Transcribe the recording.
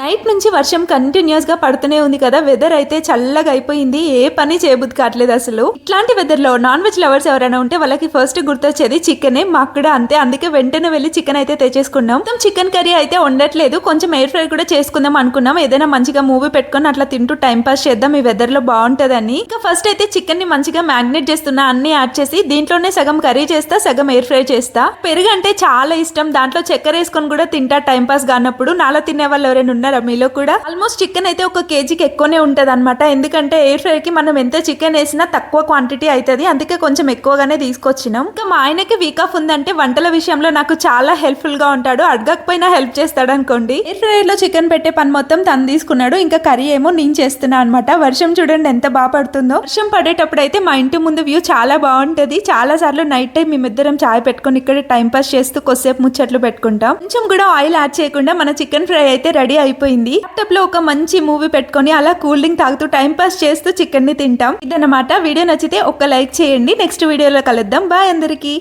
Night నుంచి వర్షం కంటిన్యూస్గా పడుతూనే ఉంది కదా. వెదర్ అయితే చల్లగా అయిపోయింది. ఏ పని చేయబుద్ది కావట్లేదు అసలు. ఇట్లాంటి వెదర్లో నాన్ వెజ్ లవర్స్ ఎవరైనా ఉంటే వాళ్ళకి ఫస్ట్ గుర్తొచ్చేది చికెనే మాకు కూడా అంతే. అందుకే వెంటనే వెళ్ళి చికెన్ అయితే తెచ్చేసుకున్నాం. మొత్తం చికెన్ కర్రీ అయితే ఉండట్లేదు కొంచెం ఎయిర్ ఫ్రై కూడా చేసుకుందాం అనుకున్నాం. ఏదైనా మంచిగా మూవీ పెట్టుకొని అట్లా తింటూ టైం పాస్ చేద్దాం. ఈ వెదర్లో బాగుంటదని. ఇంకా ఫస్ట్ అయితే చికెన్ని మంచిగా మ్యాగ్నేట్ చేస్తున్నా. అన్ని యాడ్ చేసి దీంట్లోనే సగం కర్రీ చేస్తా సగం ఎయిర్ ఫ్రై చేస్తా. పెరుగు అంటే చాలా ఇష్టం. దాంట్లో చక్కెర వేసుకొని కూడా తింటా టైం పాస్ కానప్పుడు. నాలా తినే వాళ్ళు ఎవరైనా ఉన్నారా మీలో కూడా. ఆల్మోస్ట్ చికెన్ అయితే ఒక కేజీకి ఎక్కువనే ఉంటుంది అనమాట ఎందుకంటే ఎయిర్ ఫ్రైకి మనం ఎంత చికెన్ వేసినా తక్కువ క్వాంటిటీ అవుతుంది అందుకే కొంచెం ఎక్కువగానే తీసుకొచ్చినాం. ఇంకా మా ఆయనకి వీక్ ఆఫ్ ఉందంటే వంటల విషయంలో నాకు చాలా హెల్ప్ఫుల్గా ఉంటాడు. అడగకపోయినా హెల్ప్ చేస్తాడు అనుకోండి. ఎయిర్ ఫ్రై లో చికెన్ పెట్టే పని మొత్తం తను తీసుకున్నాడు. ఇంకా కర్రీ ఏమో నేను చేస్తున్నా అనమాట వర్షం చూడండి ఎంత బాగా పడుతుందో. వర్షం పడేటప్పుడు అయితే మా ఇంటి ముందు వ్యూ చాలా బాగుంటది. చాలా సార్లు నైట్ టైం మేమిద్దరం చాయ్ పెట్టుకొని ఇక్కడ టైం పాస్ చేస్తూ కొద్దిసేపు ముచ్చట్లు పెట్టుకుంటాం. కొంచెం కూడా ఆయిల్ యాడ్ చేయకుండా మన చికెన్ ఫ్రై అయితే రెడీ అయిపోయింది ల్యాప్టాప్లో ఒక మంచి మూవీ పెట్టుకొని అలా కూల్ డ్రింక్ తాగుతూ టైం పాస్ చేస్తూ చికెన్ని తింటాం. ఇదన్నమాట. వీడియో నచ్చితే ఒక లైక్ చేయండి. నెక్స్ట్ వీడియోలో కలుద్దాం. బాయ్ అందరికీ.